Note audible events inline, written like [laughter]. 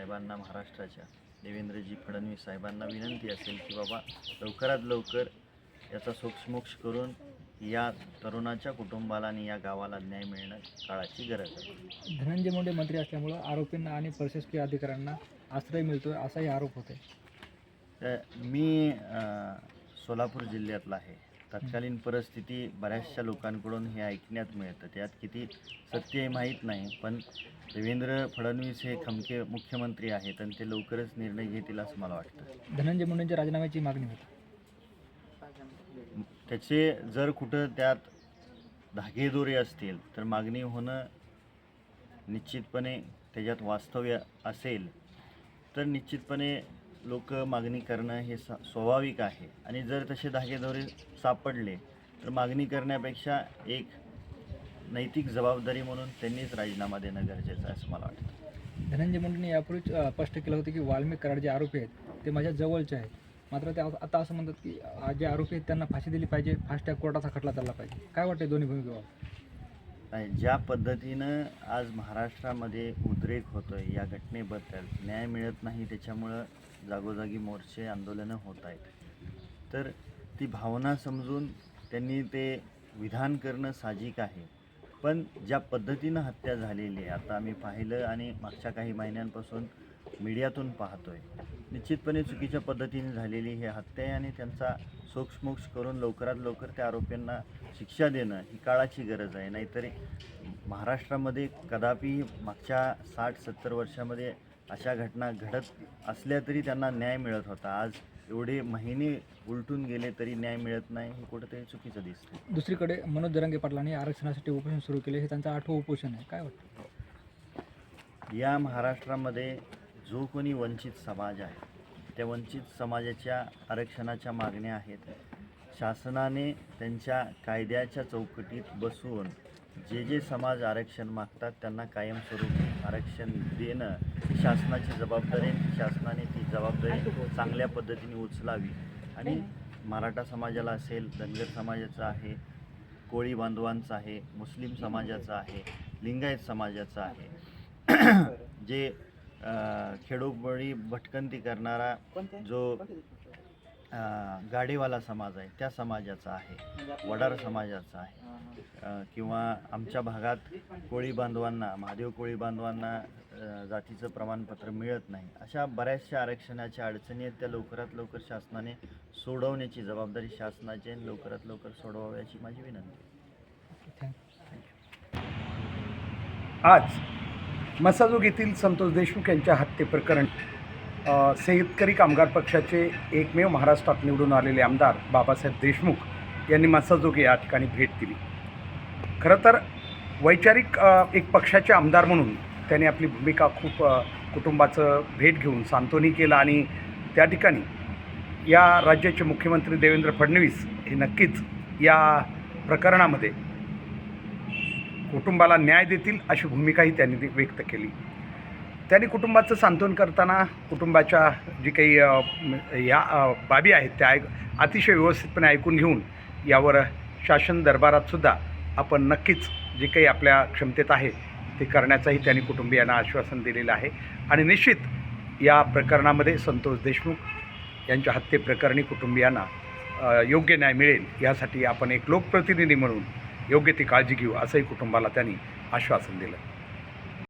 साहेबांना महाराष्ट्राच्या. देवेंद्रजी फडणवीस साहेबांना विनंती असेल की बाबा लवकरात लवकर याचा सोक्षमोक्ष करून या तरुणाच्या कुटुंबाला आणि या गावाला न्याय मिळणं काळाची गरज आहे. धनंजय मुंडे मंत्री असल्यामुळं आरोपींना आणि प्रशासकीय अधिकाऱ्यांना आश्रय मिळतोय असाही आरोप होते मी सोलापूर जिल्ह्यातला आहे. तत्कालीन परिस्थिती बऱ्याचशा लोकांकडून हे ऐकण्यात मिळतं. त्यात किती सत्य आहे माहीत नाही पण देवेंद्र फडणवीस हे खमके मुख्यमंत्री आहेत आणि ते लवकरच निर्णय घेतील असं मला वाटतं. धनंजय मुंडेंच्या राजीनाम्याची मागणी होती. त्याचे जर कुठं त्यात धागेदोरे असतील तर मागणी होणं निश्चितपणे त्याच्यात वास्तव्य असेल. तर निश्चितपणे लोक मागणी करणं हे स स्वाभाविक आहे. आणि जर तसे धागेदोरे सापडले तर मागणी करण्यापेक्षा एक नैतिक जबाबदारी म्हणून त्यांनीच राजीनामा देणं गरजेचं आहे असं मला वाटतं. धनंजय मुंडेंनी यापूर्वीच स्पष्ट केलं होतं की वाल्मिक कराड जे आरोपी आहेत ते माझ्या जवळचे आहेत. मात्र ते आता असं म्हणतात की जे आरोपी आहेत त्यांना फाशी दिली पाहिजे फास्ट टॅग कोर्टाचा खटला चालला पाहिजे. काय वाटतं दोन्ही भूमिकेवर? ज्या पद्धतीनं आज महाराष्ट्रामध्ये उद्रेक होतो आहे या घटनेबद्दल न्याय मिळत नाही त्याच्यामुळं जागोजागी मोर्चे आंदोलनं होत आहेत. तर ती भावना समजून त्यांनी ते विधान करणं साहजिक आहे. पण ज्या पद्धतीनं हत्या झालेली आहे आता आम्ही पाहिलं आणि मागच्या काही महिन्यांपासून मीडियातून पाहतोय. निश्चितपणे चुकीच्या पद्धतीने झालेली ही हत्या आहे आणि त्यांचा सोक्षमोक्ष करून लवकरात लवकर त्या आरोपींना शिक्षा देणं ही काळाची गरज आहे. नाहीतर महाराष्ट्रामध्ये कदापि मागच्या साठ सत्तर वर्षामध्ये अशा घटना घडत असल्या तरी त्यांना न्याय मिळत होता. आज एवढे महिने उलटून गेले तरी न्याय मिळत नाही हे कुठंतरी चुकीचं दिसतं दुसरीकडे मनोज जरांगे पाटलांनी आरक्षणासाठी उपोषण सुरू केले. हे त्यांचं आठवं उपोषण आहे. काय वाटतं? या महाराष्ट्रामध्ये जो कोणी वंचित समाज आहे त्या वंचित समाजाच्या आरक्षणाच्या मागण्या आहेत. शासनाने त्यांच्या कायद्याच्या चौकटीत बसून जे जे समाज आरक्षण मागतात त्यांना कायमस्वरूपी आरक्षण देणं ही शासनाची जबाबदारी आहे. शासनाने ती जबाबदारी चांगल्या पद्धतीने उचलावी. आणि मराठा समाजाला असेल धनगर समाजाचं आहे कोळी बांधवांचं आहे मुस्लिम समाजाचं आहे लिंगायत समाजाचं आहे. [clears throat] जे अ, खेडोपाडी भटकंती करणारा जो अ, गाडेवाला समाज आहे त्या समाजाचा आहे. वडार समाजाचा आहे. अ, किंवा आमच्या भागात कोळी बांधवांना महादेव कोळी बांधवांना अ, जातीचं प्रमाणपत्र मिळत नाही. अशा बऱ्याचशा आरक्षणाच्या अडचणी आहेत त्या लवकरात लवकर शासनाने सोडवण्याची जबाबदारी शासनाची आहे आणि लवकरात लवकर सोडवाव्याची माझी विनंती आज मसाजोग येथील संतोष देशमुख यांच्या हत्येप्रकरण अ, शेतकरी कामगार पक्षाचे एकमेव महाराष्ट्रात निवडून आलेले आमदार बाबासाहेब देशमुख यांनी मसाजोगे या ठिकाणी भेट दिली. खरं तर वैचारिक एक पक्षाचे आमदार म्हणून त्यांनी आपली भूमिका खूप कुटुंबाचं भेट घेऊन सांत्वनी केलं आणि त्या ठिकाणी या राज्याचे मुख्यमंत्री देवेंद्र फडणवीस हे नक्कीच या प्रकरणामध्ये कुटुंबाला न्याय देतील अशी भूमिकाही त्यांनी व्यक्त केली. त्यांनी कुटुंबाचं सांत्वन करताना कुटुंबाच्या जी काही या बाबी आहेत त्या ऐक अतिशय व्यवस्थितपणे ऐकून घेऊन यावर शासन दरबारातसुद्धा आपण नक्कीच जे काही आपल्या क्षमतेत आहे ते करण्याचंही त्यांनी कुटुंबियांना आश्वासन दिलेलं आहे. आणि निश्चित या प्रकरणामध्ये संतोष देशमुख यांच्या हत्येप्रकरणी कुटुंबियांना योग्य न्याय मिळेल यासाठी आपण एक लोकप्रतिनिधी म्हणून योग्य ती काळजी घेऊ असंही कुटुंबाला त्यांनी आश्वासन दिलं.